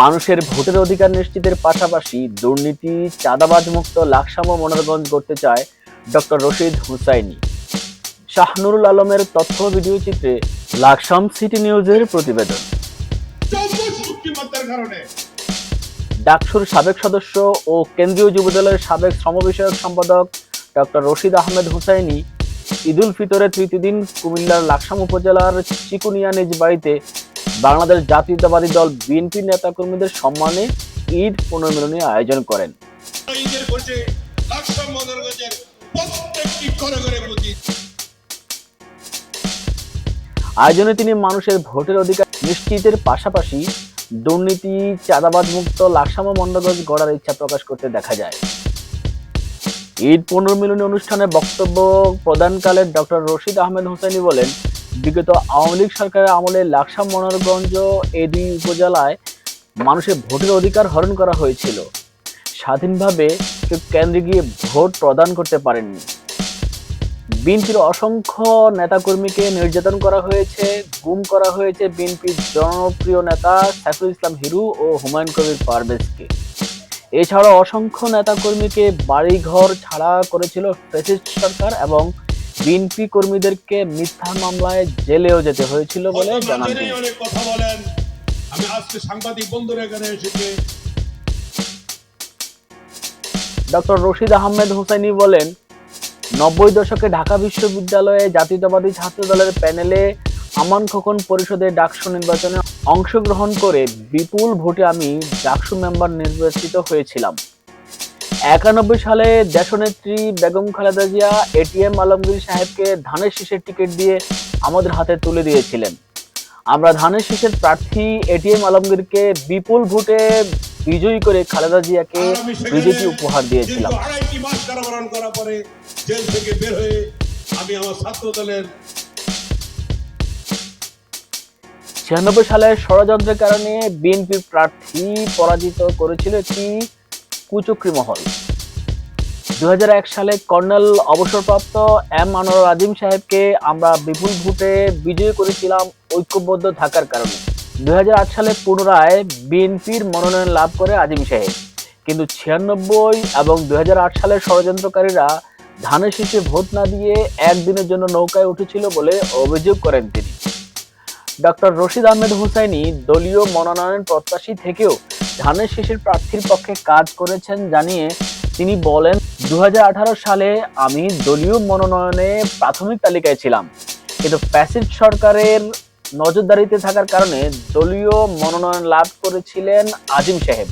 মানুষের ভোটের অধিকার নিশ্চিতের পাশাপাশি দুর্নীতি চাঁদাবাজ মুক্ত লাকসাম ও মনোরগঞ্জ করতে চায় ডক্টর রশিদ হুসাইনি। শাহনুরুল আলমের তথ্য ভিডিও চিত্রে লাকসাম সিটি নিউজের প্রতিবেদন। ডাকসুর সাবেক সদস্য ও কেন্দ্রীয় যুবদলের সাবেক শ্রম বিষয়ক সম্পাদক ডক্টর রশিদ আহমেদ হুসাইনি ঈদুল ফিতরের তৃতীয় দিন কুমিল্লার লাকসাম উপজেলার চিকুনিয়া নিজ বাড়িতে বাংলাদেশ জাতীয়তাবাদী দল বিএনপি নেতাকর্মীদের সম্মানে ঈদ পুনর্মিলনী আয়োজন করেন। আয়োজনে তিনি মানুষের ভোটের অধিকার নিশ্চিতের পাশাপাশি দুর্নীতি চাঁদাবাদ মুক্ত লাকসাম ও মন্ডগঞ্জ গড়ার ইচ্ছা প্রকাশ করতে দেখা যায়। ঈদ পুনর্মিলনী অনুষ্ঠানে বক্তব্য প্রদানকালে ডক্টর রশিদ আহমেদ হোসেনি বলেন বিগত আওয়ামী লীগ সরকারের আমলে লাকসাম মনোরগঞ্জ দুই উপজেলায় মানুষের ভোটের অধিকার হরণ করা হয়েছিল। স্বাধীনভাবে কেউ কেন্দ্রে গিয়ে ভোট প্রদান করতে পারেননি। বিএনপির অসংখ্য নেতাকর্মীকে নির্যাতন করা হয়েছে, গুম করা হয়েছে বিএনপির জনপ্রিয় নেতা সাইফুল ইসলাম হিরু ও হুমায়ুন কবির পারভেজকে। এছাড়াও অসংখ্য নেতাকর্মীকে বাড়িঘর ছাড়া করেছিল ফ্যাসিস্ট সরকার এবং বিএনপি কর্মীদেরকে মিথ্যা মামলায় জেলেও যেতে হয়েছিল বলে জানান কথা বলেন। আমি আজকে সাংবাদিক বন্ধুরা এখানে এসেছে। ডক্টর রশিদ আহমেদ হোসেনি বলেন নব্বই দশকে ঢাকা বিশ্ববিদ্যালয়ে জাতীয়তাবাদী ছাত্র দলের প্যানেলে আমান খোকন পরিষদের ডাকসু নির্বাচনে অংশগ্রহণ করে বিপুল ভোটে আমি ডাকসু মেম্বার নির্বাচিত হয়েছিলাম। একানব্বই সালে দেশনেত্রী বেগম খালেদা জিয়া এটিএম আলমগীর সাহেবকে ধানের শীষের টিকিট দিয়ে আমাদের হাতে তুলে দিয়েছিলেন। আমরা ধানের শীষের প্রার্থী এটিএম আলমগীরকে বিপুল ভোটে বিজয়ী করে খালেদা জিয়াকে বিজেপি উপহার দিয়েছিলাম। আড়াইটি মাস কারাবরণ করার পরে জেল থেকে বের হয়ে আমি আমার ছাত্র দলের ছিয়ানব্বই সালে ষড়যন্ত্রের কারণে বিএনপির প্রার্থী পরাজিত করেছিল একটি কুচক্রি মহল। দু হাজার এক সালে কর্নেল অবসরপ্রাপ্ত এম আনোয়ার আজিম সাহেবকে আমরা বিপুল ভোটে বিজয়ী করেছিলাম ঐক্যবদ্ধ থাকার কারণে। দু হাজার আট সালে পুনরায় বিএনপির মনোনয়ন লাভ করে আজিম সাহেব। কিন্তু ছিয়ানব্বই এবং দুই হাজার আট সালের ষড়যন্ত্রকারীরা ধানের শীষে ভোট না দিয়ে একদিনের জন্য নৌকায় উঠেছিল বলে অভিযোগ করেন তিনি। ডক্টর রশিদ আহমেদ হুসাইনি দলীয় মনোনয়ন প্রত্যাশী থেকেও ধানের শীষের প্রার্থীর পক্ষে কাজ করেছেন জানিয়ে তিনি বলেন দু হাজার আঠারো সালে আমি দলীয় মনোনয়নে প্রাথমিক তালিকায় ছিলাম। কিন্তু প্যাসিভ সরকারের নজরদারিতে থাকার কারণে দলীয় মনোনয়ন লাভ করেছিলেন আজিম সাহেব।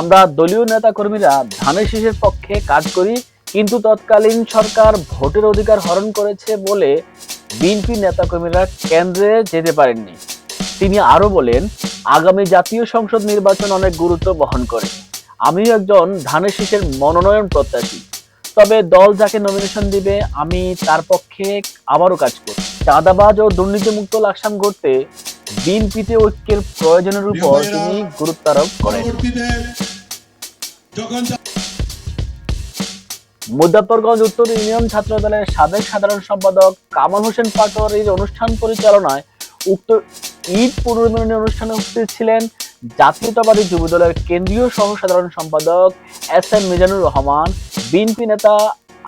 আমরা দলীয় নেতাকর্মীরা ধানের শীষের পক্ষে কাজ করি, কিন্তু তৎকালীন সরকার ভোটের অধিকার হরণ করেছে বলে বিএনপি নেতাকর্মীরা কেন্দ্রে যেতে পারেননি। তিনি আরও বলেন আগামী জাতীয় সংসদ নির্বাচন অনেক গুরুত্ব বহন করে। আমিও একজন ধানের শীষের মনোনয়ন প্রত্যাশী। তবে দল যাকে নমিনেশন দিবে আমি তার পক্ষে আবারও কাজ করব। চাঁদাবাজ ও দুর্নীতিমুক্ত লাকসাম করতে বিএনপিতে ঐক্যের প্রয়োজনের উপর তিনি গুরুত্ব আরোপ করেন। মুজাফরগঞ্জ উত্তর ইউনিয়ন ছাত্র দলের সাবেক সাধারণ সম্পাদক কামাল হোসেন পাটোয়ারির অনুষ্ঠান পরিচালনায় উক্ত ঈদ পুনর্মিলনী অনুষ্ঠানে উপস্থিত ছিলেন জাতীয়তাবাদী যুব দলের কেন্দ্রীয় সহ সাধারণ সম্পাদক S M Mizanur Rahman, BNP নেতা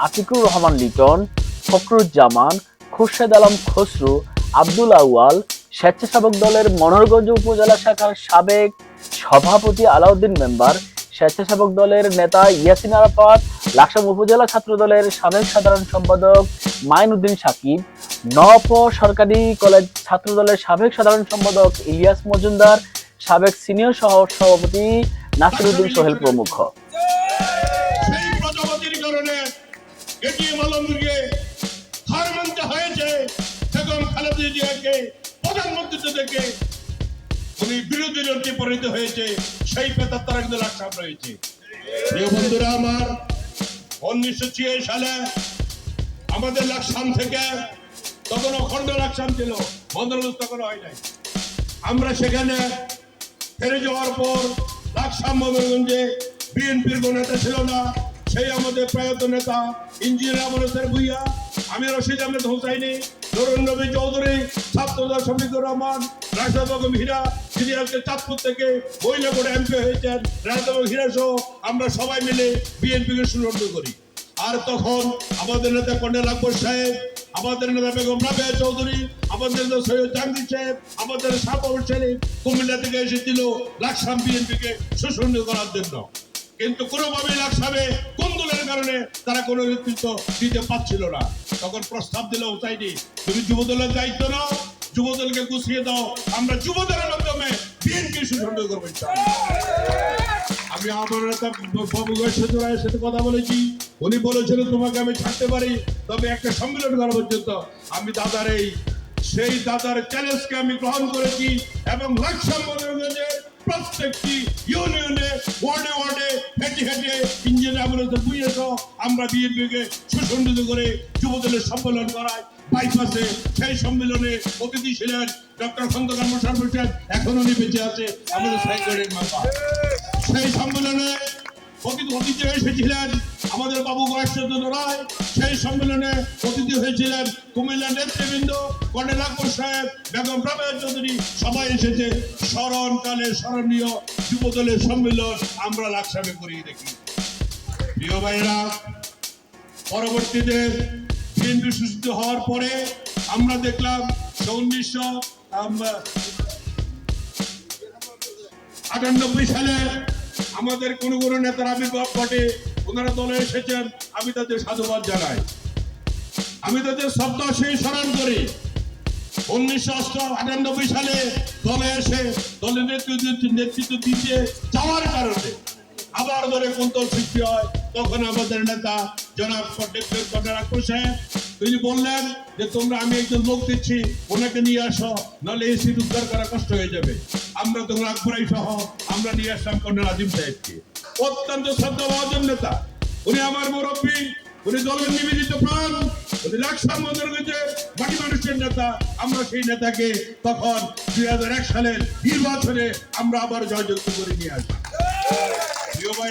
আতিকুর রহমান লিটন, ফখরুজ্জামান, খুরশেদ আলম খসরু, আব্দুল আউয়াল, স্বেচ্ছাসেবক দলের মনোহরগঞ্জ উপজেলা শাখার সাবেক সভাপতি আলাউদ্দিন মেম্বার, স্বেচ্ছাসেবক দলের নেতা ইয়াসিন আরাফাত লাকসাম উপজেলা ছাত্র দলের সাবেক সাধারণ সম্পাদক মাইনুদ্দিন সাকিব নপ সরকারি কলেজ ছাত্র দলের সাবেক সাধারণ সম্পাদক ইলিয়াস মজুমদার, সাবেক সিনিয়র সহ সভাপতি নাসিরুদ্দিন সোহেল প্রমুখ। আমাদের লাকসাম থেকে তখন অখণ্ড লাকসাম ছিল বন্দরবস্ত তখন হয় নাই। আমরা সেখানে ফেরে যাওয়ার পর লাকসাম মনোরঞ্জে বিএনপির কোন নেতা ছিল না, সেই আমাদের প্রয়াত নেতা ইঞ্জিনিয়ার আমাদের ভুইয়া, আমি রশিদ আহমেদ হোসাইনি নরুন নবী চৌধুরী, ছাত্রদল শফিকুর রহমান, রাশেদ বেগম হীরা, যিনি আজকে চাঁদপুর থেকে মহিলা বোর্ডে এমপি হয়েছেন, রাশেদ হীরা সহ আমরা সবাই মিলে বিএনপিকে সুরক্ষিত করি। আর তখন আমাদের নেতা কন্যা আকবর সাহেব আমাদের চৌধুরী, আমাদের সৈয়দ জাহাঙ্গীর সাহেব, আমাদের সাপর শরীফ কুমিল্লা থেকে এসেছিল লাকসাম বিএনপিকে শোষণ করার জন্য। কিন্তু কোনোভাবেই লাকসামে কোন্দলের কারণে তারা কোনো নেতৃত্ব দিতে পারছিল না। তখন প্রস্তাব দিলেও চাইনি তুমি যুবদলের দায়িত্ব নাও, যুবদলকে গুছিয়ে দাও, আমরা যুবদলের মাধ্যমে বিএনপি শোষণ করব আমি আমার বাবু সাথে কথা বলেছি। উনি বলেছিলেন, তোমাকে আমি ছাড়তে পারি, তবে একটা সম্মেলন করা পর্যন্ত আমি দাদার এই, সেই দাদার চ্যালেঞ্জকে আমি গ্রহণ করেছি এবং লাকসাম প্রত্যেকটি ইউনিয়নে, ওয়ার্ডে ওয়ার্ডে হেঁটে হেঁটে ইঞ্জিন অ্যাম্বুলেন্সে বুঝিয়েছ। আমরা বিএনপিকে সুসংগঠিত করে যুবদলের সম্মেলন করাই বাইপাসে সেই সম্মেলনে অতিথি ছিলেন ডক্টর খন্দকার মোশারফ হোসেন। এখন উনি বেঁচে আছে আমাদের সাইকেলের মাথা। সেই সম্মেলনে অতিথি এসেছিলেন আমাদের বাবু গয়েশচন্দ্র রায়। সেই সম্মেলনে অতিথি হয়েছিলেন কুমিল্লার নেতৃবৃন্দ, কর্নেল সাহেব, বেগম রাবেয়া চৌধুরী। সবাই এসেছে। স্মরণকালে স্মরণীয় যুবদলের সম্মেলন আমরা লাকসামে করিয়ে দেখি। প্রিয় ভাইরা পরবর্তীতে বিএনপি সূচিত হওয়ার পরে আমরা দেখলাম উনিশশো আটানব্বই সালে আমাদের কোন কোন নেতার আবির্ভাব ঘটে, ওনারা দলে এসেছেন, আমি তাদের সাধুবাদ জানাই। আমি তাদের শব্দ সেই স্মরণ করি। উনিশশো আটানব্বই সালে দলে এসে দলের নেতৃত্ব নেতৃত্ব দিতে যাওয়ার কারণে আবার দলে কুন্তল সৃষ্টি হয়। তখন আমাদের নেতা জনাব আকবর সাহেব তিনি বললেন যে, তোমরা, আমি একজন লোক দিচ্ছি, ওনাকে নিয়ে আসো, নাহলে এই সিট উদ্ধার করা কষ্ট হয়ে যাবে। আমরা তো আকবরাই সহ, আমরা নিয়ে আসলাম কন্যা রাজীব সাহেবকে। অত্যন্ত শ্রদ্ধাভাজন নেতা। উনি আমার মুরব্বী, উনি দলের নিবেদিত প্রাণ, উনি লাকসাম মন্দির রয়েছে বাকি মানুষের নেতা। আমরা সেই নেতাকে তখন দুই হাজার এক সালের নির্বাচনে আমরা আবার জয়যুক্ত করে নিয়ে আসি প্রিয় ভাই